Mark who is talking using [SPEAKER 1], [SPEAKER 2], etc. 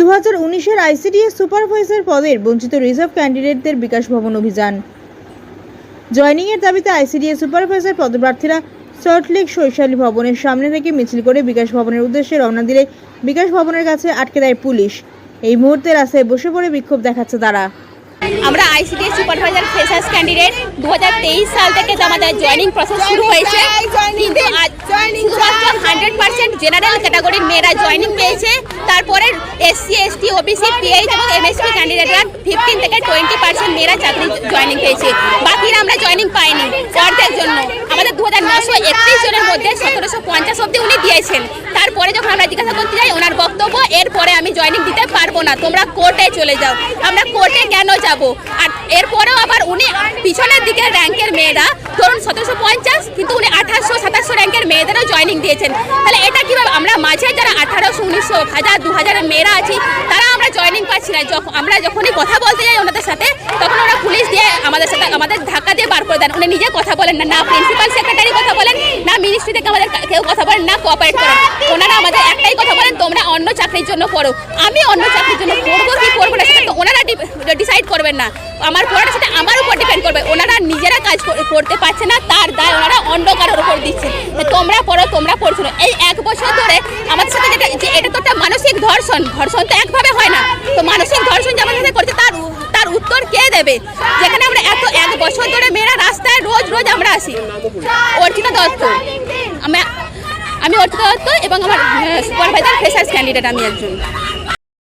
[SPEAKER 1] দু হাজার উনিশের আইসিডিএস সুপারভাইজার পদের বঞ্চিত রিজার্ভ ক্যান্ডিডেটদের বিকাশ ভবন অভিযান। জয়নিংয়ের দাবিতে আইসিডিএস সুপারভাইজার পদপ্রার্থীরা সল্টলেক শৈশালী ভবনের সামনে থেকে মিছিল করে বিকাশ ভবনের উদ্দেশ্যে রওনা দিলে বিকাশ ভবনের কাছে আটকে দেয় পুলিশ। এই মুহূর্তে রাস্তায় বসে পড়ে বিক্ষোভ দেখাচ্ছে তারা।
[SPEAKER 2] আমরা আইসিডিএস সুপারভাইজার ফ্রেশার্স ক্যান্ডিডেট দু হাজার তেইশ সাল থেকে আমাদের জয়েনিং প্রসেস শুরু হয়েছে, কিন্তু হান্ড্রেড পার্সেন্ট জেনারেল ক্যাটাগরির মেয়েরা জয়েনিং পেয়েছে এসটি ওবিসি এবং এমএসপি ক্যান্ডিডেটরা ফিফটিন থেকে টোয়েন্টি পার্সেন্ট মেয়েরা চাকরি জয়নিং পেয়েছে। বাকিরা আমরা জয়নিং পাইনি জন্য। আমাদের দু হাজার নশো একত্রিশ জনের মধ্যে সতেরোশো পঞ্চাশ অব্দি উনি দিয়েছেন। তারপরে যখন আমরা জিজ্ঞাসা করতে যাই, ওনার বক্তব্য, এরপরে আমি জয়নিং দিতে পারব না। তোমরা কোর্টে চলে যাও। আমরা কোর্টে কেন যাব? আর এরপরেও আবার উনি পিছনের দিকের র্যাঙ্কের মেয়েরা, ধরুন সতেরোশো পঞ্চাশ, কিন্তু উনি আঠাশশো সাতাশশো র্যাঙ্কের মেয়েদেরও জয়েনিং দিয়েছেন। তাহলে এটা কীভাবে, আমরা মাঝে যারা আঠারোশো, উনিশশো, হাজার দু হাজারের মেয়েরা আছি, তারা আমরা জয়েনিং পাচ্ছি না। যখন আমরা যখনই কথা বলতে যাই ওনাদের সাথে, তখন ওরা পুলিশ দিয়ে আমাদের সাথে, আমাদের ধাক্কা দিয়ে বার করে দেন। উনি নিজে কথা বলেন না না প্রিন্সিপাল সেক্রেটারি কথা বলেন, না মিনিস্ট্রি থেকে আমাদের কেউ কথা বলেন, না কোঅপারেট করেন। ওনারা আমাদের একটাই কথা বলেন, তোমরা অন্য চাকরির জন্য পড়ো আমি অন্য চাকরির জন্য পড়ব কি পড়ব না সেটা তো ওনারা ডিসাইড করবেন না। আমার পড়াটা সেটা আমার উপর ডিপেন্ড করবে। ওনারা নিজেরা কাজ কর- করতে পারছে না, তার দায় ওনারা অন্য কারোর উপর দিচ্ছে। তোমরা পড়ো, তোমরা পড়ছো না। এই এক বছর ধরে আমাদের সাথে যেটা এটা তো একটা মানসিক ধর্ষণ। ধর্ষণ তো একভাবে হয় না। তো মানসিক ধর্ষণ যেমন সাথে করছে, তার তার উত্তর কে দেবে? যেখানে আমরা এত এক বছর ধরে মেয়েরা রাস্তায় রোজ রোজ আমরা আসি। অর্চিতা দত্ত। আমি আমি অর্চিতা দত্ত এবং আমার সুপারভাইজার ফ্রেশার্স ক্যান্ডিডেট আমি একজন।